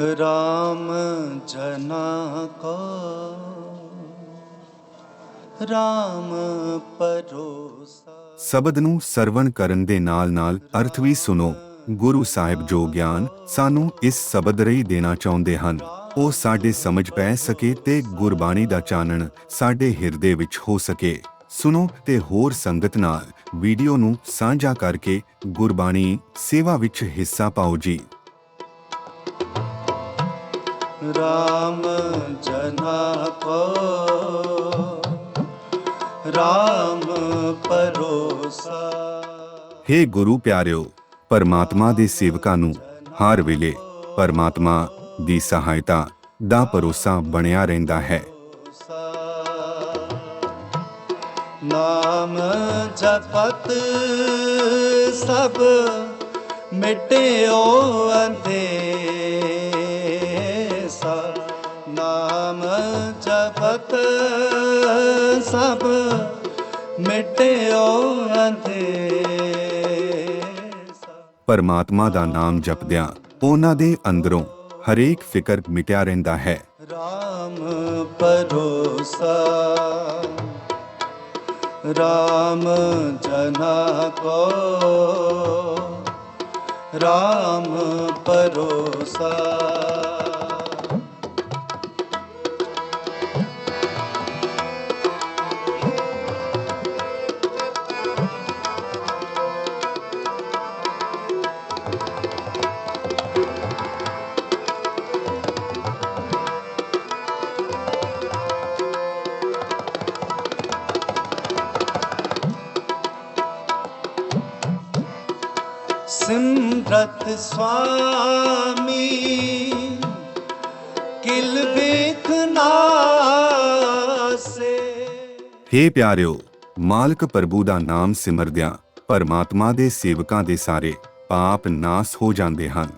ਰਾਮ ਜਨਾ ਕੋ ਰਾਮ ਪਰੋਸਾ ਸ਼ਬਦ ਨੂੰ ਸਰਵਣ ਕਰਨ ਦੇ ਨਾਲ-ਨਾਲ ਅਰਥ ਵੀ ਸੁਣੋ ਗੁਰੂ ਸਾਹਿਬ ਜੋ ਗਿਆਨ ਸਾਨੂੰ ਇਸ ਸ਼ਬਦ ਰਹੀ ਦੇਣਾ ਚਾਹੁੰਦੇ ਹਨ ਉਹ ਸਾਡੇ ਸਮਝ ਪੈ ਸਕੇ ਤੇ ਗੁਰਬਾਣੀ ਦਾ ਚਾਨਣ ਸਾਡੇ ਹਿਰਦੇ ਵਿੱਚ ਹੋ ਸਕੇ ਸੁਣੋ ਤੇ ਹੋਰ ਸੰਗਤ ਨਾਲ ਵੀਡੀਓ ਨੂੰ ਸਾਂਝਾ ਕਰਕੇ ਗੁਰਬਾਣੀ ਸੇਵਾ ਵਿੱਚ ਹਿੱਸਾ ਪਾਓ ਜੀ ਰਾਮ ਜਨਾ ਕੋ ਰਾਮ ਪਰੋਸਾ ਹੇ ਗੁਰੂ ਪਿਆਰਿਓ ਪਰਮਾਤਮਾ ਦੇ ਸੇਵਕਾਂ ਨੂੰ ਹਰ ਵੇਲੇ ਪਰਮਾਤਮਾ ਦੀ ਸਹਾਇਤਾ ਦਾ ਭਰੋਸਾ ਬਣਿਆ ਰਹਿੰਦਾ ਹੈ ਨਾਮ ਜਪਤ ਸਭ ਮਿਟਿਓ ਅੰਧੇਸਾ ਸਭ ਮਿਟਿਓ ਅੰਧੇਸਾ ਪਰਮਾਤਮਾ ਦਾ ਨਾਮ ਜਪਦਿਆਂ ਉਹਨਾਂ ਦੇ ਅੰਦਰੋਂ ਹਰੇਕ ਫਿਕਰ ਮਿਟਿਆ ਰਹਿੰਦਾ ਹੈ। ਰਾਮ ਪਰੋਸਾ ਰਾਮ ਜਨਾ ਕੋ ਰਾਮ ਪਰੋਸਾ ਸਿਮਰਤ ਸੁਆਮੀ ਕਿਲ ਵੇਖ ਨਾਸੇ ਹੇ ਪਿਆਰਿਓ ਮਾਲਕ ਪ੍ਰਭੂ ਦਾ ਨਾਮ ਸਿਮਰਦਿਆਂ ਪਰਮਾਤਮਾ ਦੇ ਸੇਵਕਾਂ ਦੇ ਸਾਰੇ ਪਾਪ ਨਾਸ ਹੋ ਜਾਂਦੇ ਹਨ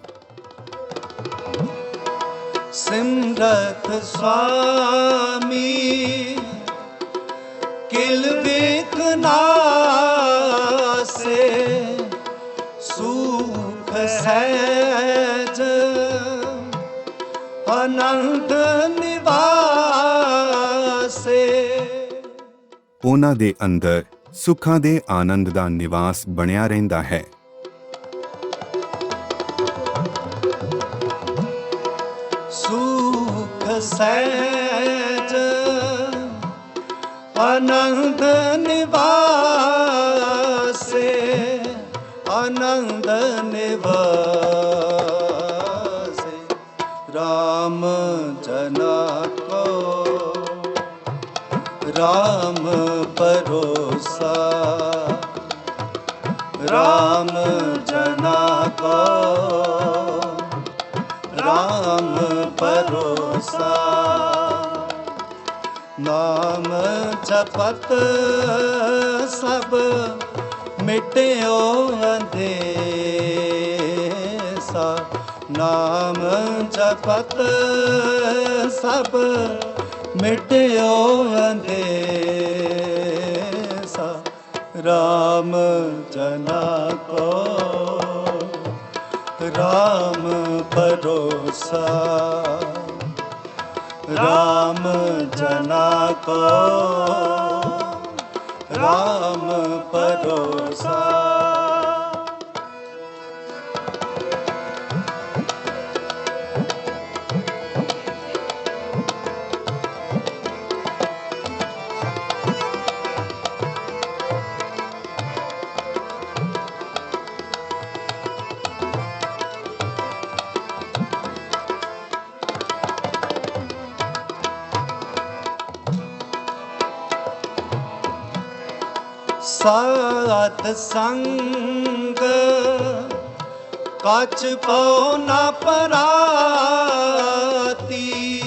ਸਿਮਰਤ ਸੁਆਮੀ ਕਿਲ ਵੇਖ ਨਾਸੇ ਸਹਿਜ ਅਨੰਦ ਨਿਵਾਸੇ। ਉਹਨਾਂ ਦੇ ਅੰਦਰ ਸੁੱਖਾਂ ਦੇ ਆਨੰਦ ਦਾ ਨਿਵਾਸ ਬਣਿਆ ਰਹਿੰਦਾ ਹੈ। ਸੁਖ ਸਹਿਜ ਆਨੰਦ ਨਿਵਾਸੇ ਰਾਮ ਜਨਾ ਕੋ ਰਾਮ ਪਰੋਸਾ ਨਾਮ ਜਪਤ ਸਭ ਮਿਟਿਓ ਅੰਧੇਸਾ ਨਾਮ ਜਪਤ ਸਭ ਮਿਟਿਓ ਅੰਧੇਸਾ ਰਾਮ ਜਨਾ ਕੋ। ਰਾਮ ਪਰੋਸਾ ਰਾਮ ਜਨਾ ਕੋ। ਰਾਮ ਪਰੋਸਾ ਸਾਤ ਸੰਗ। ਕਛ ਪਉ ਨਾ ਪਰਾਤੀ।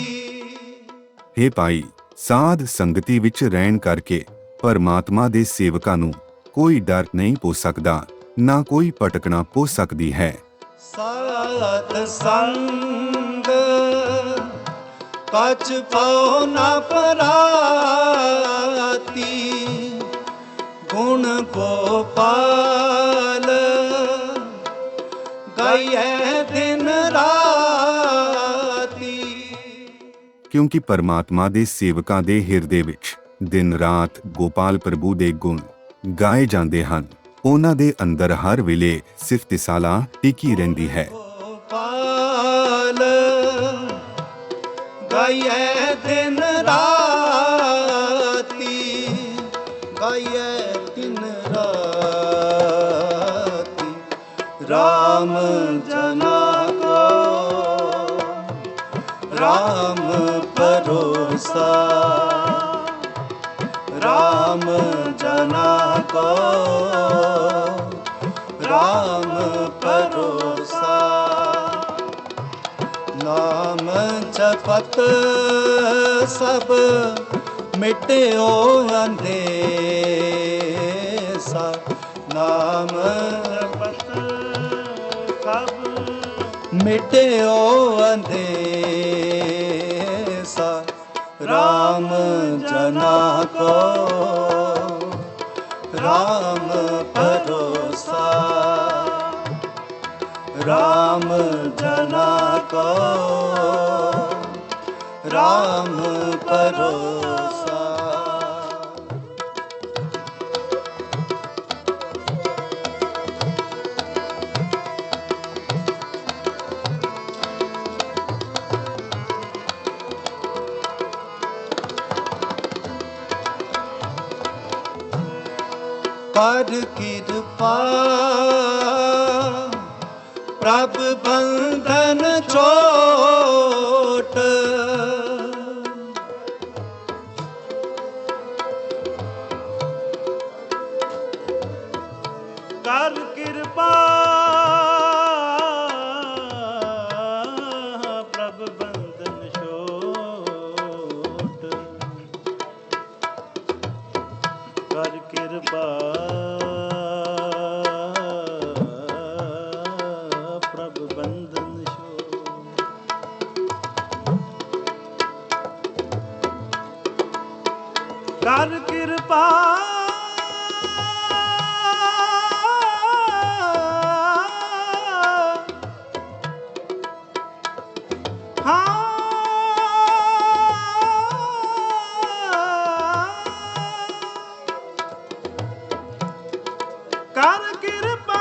ਹੇ ਭਾਈ ਸਾਧ ਸੰਗਤੀ ਵਿੱਚ ਰਹਿਣ ਕਰਕੇ ਪਰਮਾਤਮਾ ਦੇ ਸੇਵਕਾਂ ਨੂੰ ਕੋਈ ਡਰ ਨਹੀਂ ਪੋ ਸਕਦਾ ਨਾ ਕੋਈ ਭਟਕਣਾ ਪੋ ਸਕਦੀ ਹੈ। ਸਾਤ ਸੰਗ। ਕਛ ਪਉ ਨਾ ਪਰਾਤੀ। ਗੁਣ ਗੋਪਾਲ। ਗਾਈਐ ਦਿਨ ਰਾਤੀ। ਕਿਉਂਕਿ ਪਰਮਾਤਮਾ ਦੇ ਸੇਵਕਾਂ ਦੇ ਹਿਰਦੇ ਵਿੱਚ ਦਿਨ ਰਾਤ ਗੋਪਾਲ ਪ੍ਰਭੂ ਦੇ ਗੁਣ ਗਾਏ ਜਾਂਦੇ ਹਨ। ਉਹਨਾਂ ਦੇ ਅੰਦਰ ਹਰ ਵੇਲੇ ਸਿਫਤ ਸਾਲਾ ਟਿਕੀ ਰਹਿੰਦੀ ਹੈ। ਗਾਈਏ ਦਿਨ ਰਾਤੀ। RAM ਜਨਾ ਕੋ RAM ਭਰੋਸਾ। RAM ਜਨਾ ਕੋ RAM ਭਰੋਸਾ। ਨਾਮ ਜਪਤ ਸਭ ਮਿਟਿਓ ਅੰਧੇਸਾ ਮਿਟਿਓ ਅੰਧੇਸਾ RAM ਜਨਾ ਕੋ। RAM ਭਰੋਸਾ। RAM ਜਨਾ ਕੋ। RAM ਭਰੋਸਾ। ਕਰ ਕਿਰਪਾ ਪ੍ਰਭ ਬੰਧਨ ਛੋਟ ਕਰ ਕਿਰਪਾ ਕਰ ਕਿਰਪਾ। ਕਰ ਕਿਰਪਾ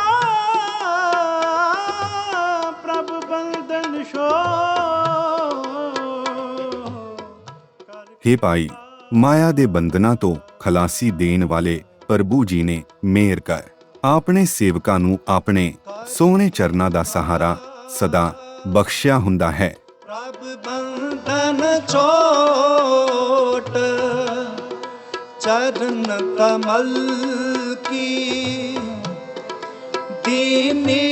ਮਾਇਆ ਦੇ ਬੰਧਨਾਂ ਤੋਂ ਖਲਾਸੀ ਦੇਣ ਵਾਲੇ ਪ੍ਰਭੂ ਜੀ ਨੇ ਮਿਹਰ ਕਰ। ਆਪਣੇ ਸੇਵਕਾਂ ਨੂੰ ਆਪਣੇ ਸੋਹਣੇ ਚਰਨਾਂ ਦਾ ਸਹਾਰਾ ਸਦਾ ਬਖਸ਼ਿਆ ਹੁੰਦਾ ਹੈ। ਪ੍ਰਭ ਬੰਧਨ ਛੋਟ, ਚਰਨ ਕਮਲ ਕੀ ਦੀਨੀ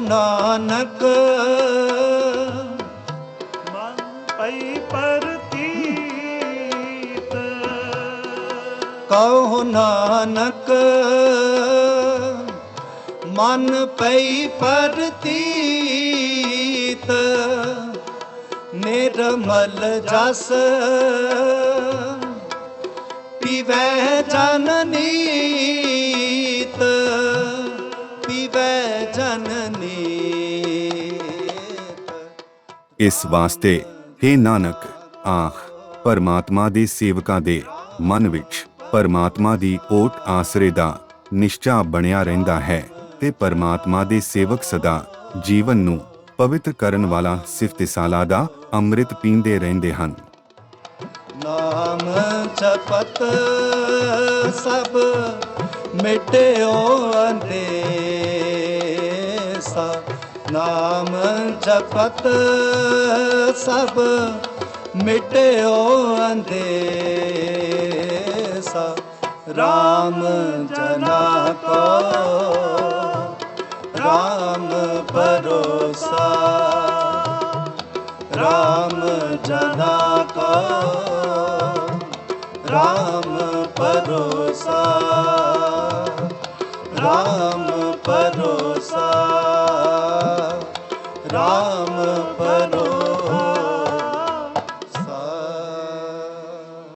ਨਾਨਕ। ਮਨ ਪਈ ਪਰਤੀਤ। ਕਹੋ ਨਾਨਕ ਮਨ ਪਈ ਪਰਤੀਤ। ਨਿਰਮਲ ਜਸ ਇਸ ਵਾਸਤੇ हे ਨਾਨਕ, ਆਖ, ਪਰਮਾਤਮਾ ਦੇ ਸੇਵਕਾਂ ਦੇ ਮਨ ਵਿੱਚ ਪਰਮਾਤਮਾ ਦੀ ਓਟ ਆਸਰੇ ਦਾ ਨਿਸ਼ਚਾ ਬਣਿਆ ਰਹਿੰਦਾ ਹੈ ਤੇ ਪਰਮਾਤਮਾ ਦੇ ਸੇਵਕ ਸਦਾ ਜੀਵਨ ਨੂੰ ਪਵਿੱਤਰ ਕਰਨ ਵਾਲਾ ਸਿਫਤ ਸਾਲਾ ਦਾ ਅੰਮ੍ਰਿਤ ਪੀਂਦੇ ਰਹਿੰਦੇ ਹਨ। ਨਾਮ ਜਪਤ ਸਭ ਮਿਟਿਓ ਅੰਦੇਸਾ ਨਾਮ ਜਪਤ ਸਭ ਮਿਟਿਓ ਅੰਦੇਸਾ। RAM ਜਨਾ ਕੋ RAM ਪਰੋਸਾ RAM ਜਨਾ ਕੋ RAM ਪਰੋਸਾ RAM ਪਰੋਸਾ